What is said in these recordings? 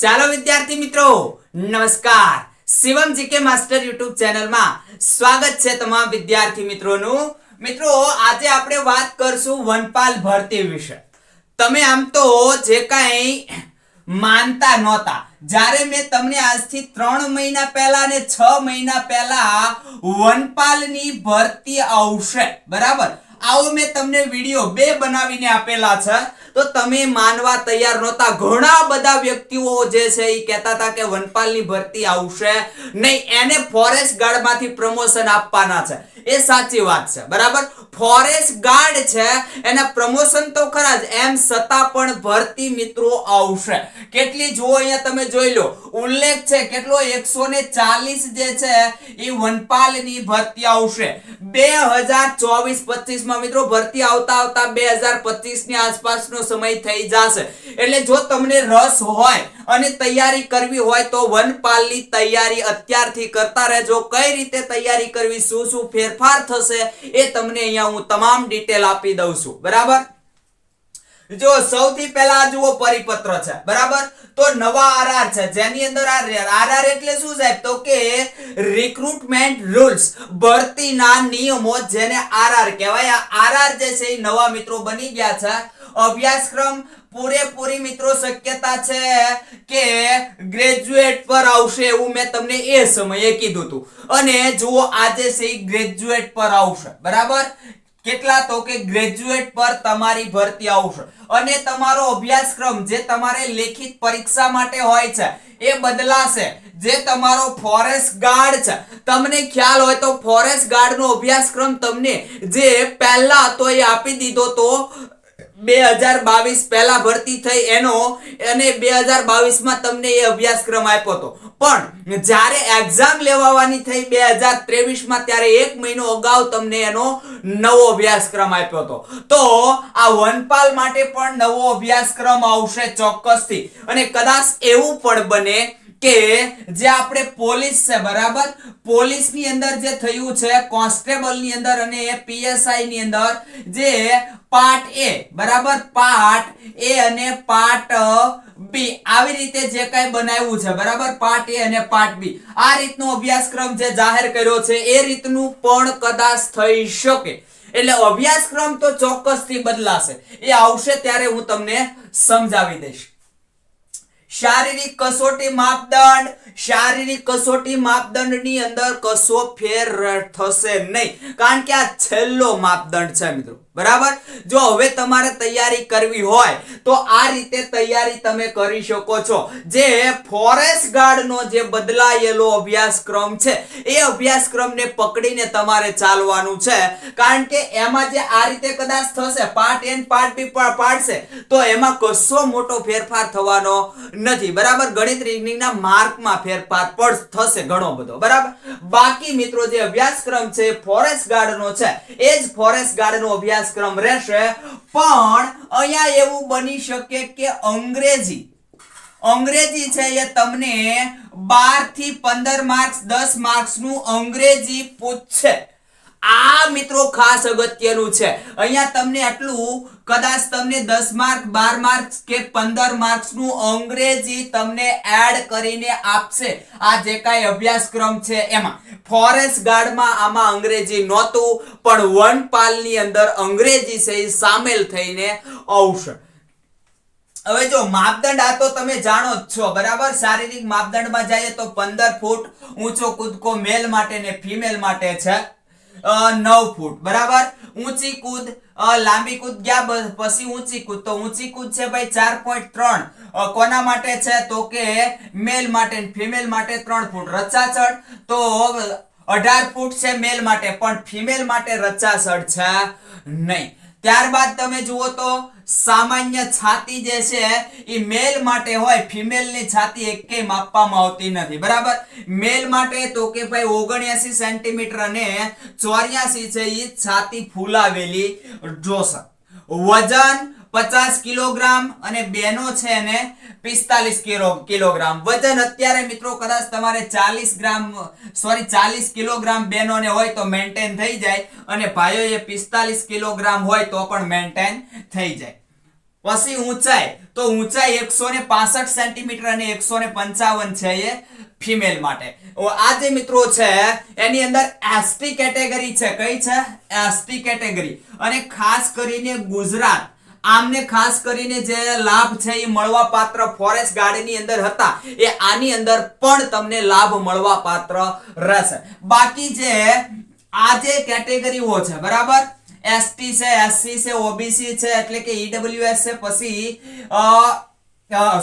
ચાલો વિદ્યાર્થી મિત્રો, નમસ્કાર. શિવમ જીકે માસ્ટર યુટ્યુબ ચેનલમાં સ્વાગત છે તમામ વિદ્યાર્થી મિત્રોનું. મિત્રો, આજે આપણે વાત કરશું વનપાલ ભરતી વિશે. તમે આમ તો જે કાંઈ માનતા નહોતા. જ્યારે મેં તમને આજથી ત્રણ મહિના પહેલા અને છ મહિના પહેલા વનપાલની ભરતી આવશે, બરાબર? આવો મેં તમને વીડિયો બે બનાવીને આપેલા છે. તો તમે માનવા તૈયાર નહોતા. ઘણા બધા વ્યક્તિઓ જે છે એ કહેતા હતા કે વનપાલની ભરતી આવશે નહીં, એને ફોરેસ્ટ ગાર્ડમાંથી પ્રમોશન આપવાના છે. એ સાચી વાત છે, બરાબર? ફોરેસ્ટ ગાર્ડ છે, એના પ્રમોશન તો ખરા જ, એમ છતાં પણ ભરતી મિત્રો આવશે. કેટલી જુઓ અહીંયા તમે જોઈ લો, ઉલ્લેખ છે, કેટલો? એકસો ને ચાલીસ જે છે એ વનપાલની ભરતી આવશે. બે હજાર ચોવીસ પચીસ માં મિત્રો ભરતી આવતા આવતા બે હજાર પચીસની આસપાસનો સમય થઈ જશે. એટલે જો તમને રસ હોય અને તૈયારી કરવી હોય તો વનપાલની તૈયારી અત્યારથી કરતા રહેજો. કઈ રીતે તૈયારી કરવી, શું શું ફેરફાર થશે એ તમને અહીંયા હું તમામ ડિટેલ આપી દઉં છું. બરાબર? જો સૌથી પહેલા જુઓ પરિપત્ર છે, બરાબર? તો નવા આરઆર છે, જેની અંદર આરઆર એટલે શું સાહેબ? તો કે રિક્રુટમેન્ટ રૂલ્સ ભરતીના નિયમો જેને આરઆર કહેવાય. આરઆર જે છે એ નવા મિત્રો બની ગયા છે. અભ્યાસક્રમ પૂરેપૂરી મિત્રો શક્યતા છે કે ગ્રેજ્યુએટ પર આવશે એવું મેં તમને એ સમયે કીધું હતું. અને જુઓ આજે છે ગ્રેજ્યુએટ પર આવશે, બરાબર? કેટલા તો કે ગ્રેજ્યુએટ પર તમારી ભરતી આવશે. અને તમારો અભ્યાસક્રમ જે તમારે લેખિત પરીક્ષા માટે હોય છે, એ બદલાશે. જે તમારો ફોરેસ્ટ ગાર્ડ છે, તમને ખ્યાલ હોય તો ફોરેસ્ટ ગાર્ડ નો અભ્યાસક્રમ તમને જે પહેલા હતો એ આપી દીધો તો બે હજાર બાવીસ પહેલા ભરતી થઈ એનો અને બે હજાર બાવીસમાં તમને એ અભ્યાસક્રમ આપ્યો હતો. પણ જ્યારે એક્ઝામ લેવાની થઈ બે હજાર ત્રેવીસમાં ત્યારે એક મહિનો અગાઉ તમને એનો નવો અભ્યાસક્રમ આપ્યો હતો. તો આ વનપાલ માટે પણ નવો અભ્યાસક્રમ આવશે ચોક્કસથી. અને કદાચ એવું પણ બને કે જે આપણે પોલીસ છે, બરાબર? પોલીસની અંદર જે થયું છે કોન્સ્ટેબલની અંદર અને પીએસઆઈ ની અંદર જે પાર્ટ એ, બરાબર? પાર્ટ એ અને પાર્ટ બી, આવી રીતે જે કઈ બનાવ્યું છે, બરાબર? પાર્ટ એ અને પાર્ટ બી. આ રીતનો અભ્યાસક્રમ જે જાહેર કર્યો છે, એ રીતનું પણ કદાચ થઈ શકે. એટલે અભ્યાસક્રમ તો ચોક્કસથી બદલાશે. એ આવશે ત્યારે હું તમને સમજાવી દઈશ. શારીરિક કસોટી માપદંડ, શારીરિક કસોટી માપદંડની અંદર કશો ફેર થશે નહીં. કારણ કે આ છેલ્લો માપદંડ છે મિત્રો. બરાબર? જો હવે તમારે તૈયારી કરવી હોય, તો આ રીતે તૈયારી તમે કરી શકો છો. જે ફોરેસ્ટ ગાર્ડનો જે બદલાયેલો અભ્યાસક્રમ છે, એ અભ્યાસક્રમને પકડીને તમારે ચાલવાનું છે. કારણ કે એમાં જે આ રીતે કદાચ થશે પાર્ટ એન પાર્ટ બી પાડશે, તો એમાં કશો મોટો ફેરફાર થવાનો નથી. બરાબર? ગણિત રીઝનિંગના માર્કમાં ફેરફાર પણ થશે ઘણો બધો. બરાબર? બાકી મિત્રો, જે અભ્યાસક્રમ છે ફોરેસ્ટ ગાર્ડનો છે. એ જ ફોરેસ્ટ ગાર્ડનો અભ્યાસક્રમ રહેશે, પણ અહીંયા એવું બની શકે કે અંગ્રેજી અંગ્રેજી છે એ તમને બારથી પંદર માર્ક્સ દસ માર્ક્સનું અંગ્રેજી પૂછશે. આ મિત્રો ખાસ અગત્યનું છે. અહીંયા તમને આટલું, કદાચ તમને દસ માર્ક, બાર માર્ક્સ કે પંદર માર્ક્સનું અંગ્રેજી તમને એડ કરીને આપશે. આ જે કાંઈ અભ્યાસક્રમ છે એમાં. ફોરેસ્ટ ગાર્ડમાં આમાં અંગ્રેજી નહોતું, પણ વનપાલની અંદર અંગ્રેજી છે એ સામેલ થઈને આવશે. હવે જો માપદંડ આ તો તમે જાણો જ છો, બરાબર? શારીરિક માપદંડમાં જઈએ તો પંદર ફૂટ ઊંચો કૂદકો મેલ માટે ને ફિમેલ માટે છે. નવ ફૂટ. બરાબર? ઊંચી કૂદ લાંબી કૂદ ગયા પછી ઊંચી કૂદ? તો ઊંચી કૂદ છે ભાઈ ચાર પોઈન્ટ ત્રણ. કોના માટે છે? તો કે મેલ માટે ફિમેલ માટે ત્રણ ફૂટ રચાચળ તો અઢાર ફૂટ છે મેલ માટે, પણ ફિમેલ માટે રચાસળ છે નહીં. ત્યારબાદ તમે જુઓ તો સામાન્ય છાતી જે છે એ મેલ માટે હોય ફિમેલની છાતી એકેય માપવામાં આવતી નથી. બરાબર? મેલ માટે તો કે ભાઈ ઓગણ્યાસી સેન્ટીમીટર અને ચોર્યાસી છે એ છાતી ફૂલાવેલી. જોશે વજન પચાસ કિલોગ્રામ અને બેનો છે એને પિસ્તાલીસ કિલો, કિલોગ્રામ. વજન અત્યારે મિત્રો કદાચ તમારે ચાલીસ ગ્રામ સોરી ચાલીસ કિલોગ્રામ બહેનોને હોય તો મેન્ટેન થઈ જાય અને ભાઈઓએ પિસ્તાલીસ કિલોગ્રામ હોય તો પણ મેન્ટેન થઈ જાય. પછી ઊંચાઈ. તો ઊંચાઈ એકસો ને પાસઠ સેન્ટીમીટર અને એકસો ને પંચાવન છે એ ફિમેલ માટે. આ જે મિત્રો છે, એની અંદર એસટી કેટેગરી છે. કઈ છે? એસટી કેટેગરી અને ખાસ કરીને ગુજરાત. આમને ખાસ કરીને જે લાભ છે એ મળવા પાત્ર ફોરેસ્ટ ગાર્ડનની અંદર હતા, એ આની અંદર પણ તમને લાભ મળવા પાત્ર રહેશે. બાકી જે આ જે કેટેગરીઓ છે, બરાબર? એસટી છે એસસી છે ઓબીસી છે, એટલે કે ઈડબ્લ્યુએસ છે, પછી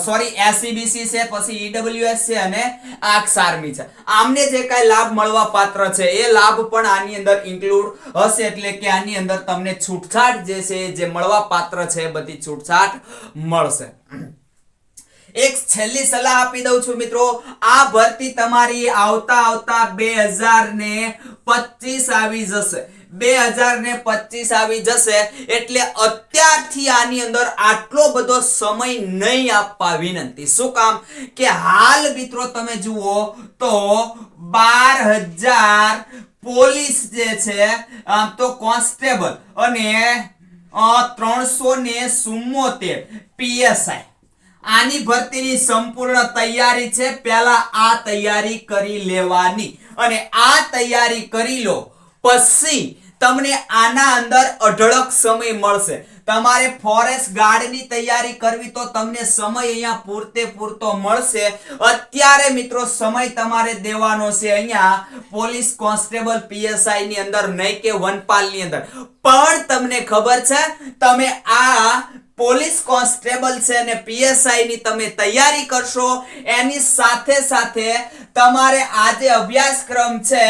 સોરી એસસીબીસી છે, પછી ઈડબ્લ્યુએસ છે અને આક્સ આર્મી છે. આમને જે કાંઈ લાભ મળવા પાત્ર છે, એ લાભ પણ આની અંદર ઇન્ક્લુડ હશે એટલે કે આની અંદર તમને છૂટછાટ જે છે, જે મળવા પાત્ર છે બધી છૂટછાટ મળશે. એક છેલ્લી સલાહ આપી દઉં છું મિત્રો. આ ભરતી તમારી આવતા આવતા બે હજાર ને પચીસ આવી જશે. બે હજાર ને પચીસ આવી જશે એટલે અત્યારથી આની અંદર આટલો બધો સમય નહીં આપવા વિનંતી. શું કામ? કે હાલ મિત્રો તમે જુઓ તો બાર હજાર પોલીસ જે છે, આમ તો કોન્સ્ટેબલ અને ત્રણસો ને ચુમ્મોતેર પીએસઆઈ આની ભરતીની સંપૂર્ણ તૈયારી છે. પહેલા આ તૈયારી કરી લેવાની અને આ તૈયારી કરી લો. પછી તમને આના અંદર અઢળક સમય મળશે. તમારે ફોરેસ્ટ ગાર્ડની તૈયારી કરવી તો તમને સમય અહીંયા પૂરતે પૂરતો મળશે. અત્યારે મિત્રો સમય તમારે દેવાનો છે અહીંયા પોલીસ કોન્સ્ટેબલ પીએસઆઈ ની અંદર નહીં કે વનપાલની અંદર. પણ તમને ખબર છે, તમે આ પોલીસ કોન્સ્ટેબલ છે અને પીએસઆઈ ની તમે તૈયારી કરશો. એની સાથે સાથે તમારે આ જે અભ્યાસક્રમ છે,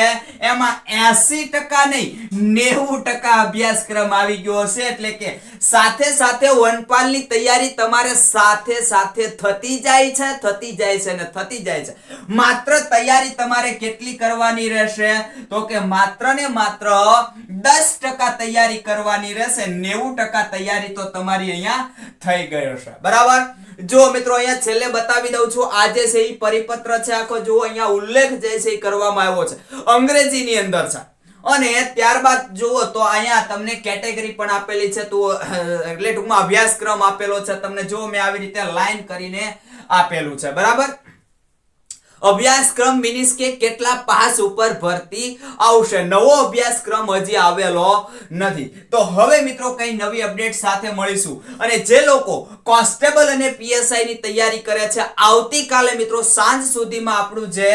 એમાં એસી ટકા નહીં, નેવું ટકા અભ્યાસક્રમ આવી ગયો હશે. એટલે કે સાથે સાથે વનપાલની તૈયારી તમારે સાથે સાથે થતી જાય છે, થતી જાય છે અને થતી જાય છે. માત્ર તૈયારી તમારે કેટલી કરવાની રહેશે? તો કે માત્ર ને માત્ર દસ ટકા તૈયારી કરવાની રહેશે. નેવું ટકા તૈયારી તો તમારી થઈ ગયો છે. બરાબર? જો મિત્રો, અહીંયા છેલ્લે બતાવી દઉં છું આ છે એ પરિપત્ર છે. આખો જુઓ, અહીંયા ઉલ્લેખ જે છે એ કરવામાં આવ્યો છે. અંગ્રેજીની અંદર છે. અને ત્યારબાદ જુઓ તો અહીંયા તમને કેટેગરી પણ આપેલી છે. તો એટલે ટૂંકમાં અભ્યાસક્રમ આપેલો છે. તમને જો મેં આવી રીતે લાઈન કરીને આપેલું છે. બરાબર? અભ્યાસક્રમ મીન્સ કે કેટલા પાસ ઉપર ભરતી આવશે. નવો અભ્યાસક્રમ હજી આવેલો નથી. તો હવે મિત્રો કઈ નવી અપડેટ સાથે મળીશું. અને જે લોકો કોન્સ્ટેબલ અને પીએસઆઈ ની તૈયારી કરે છે, આવતીકાલે મિત્રો સાંજ સુધીમાં આપણું જે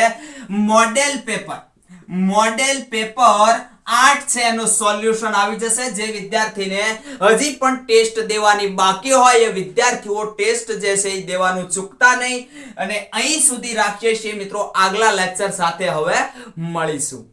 મોડેલ પેપર મોડેલ પેપર આઠ છે, એનું સોલ્યુશન આવી જશે. જે વિદ્યાર્થીને હજી પણ ટેસ્ટ દેવાની બાકી હોય, એ વિદ્યાર્થીઓ ટેસ્ટ જે છે એ દેવાનું ચૂકતા નહીં. અને અહીં સુધી રાખીએ છીએ મિત્રો આગલા લેક્ચર સાથે હવે મળીશું.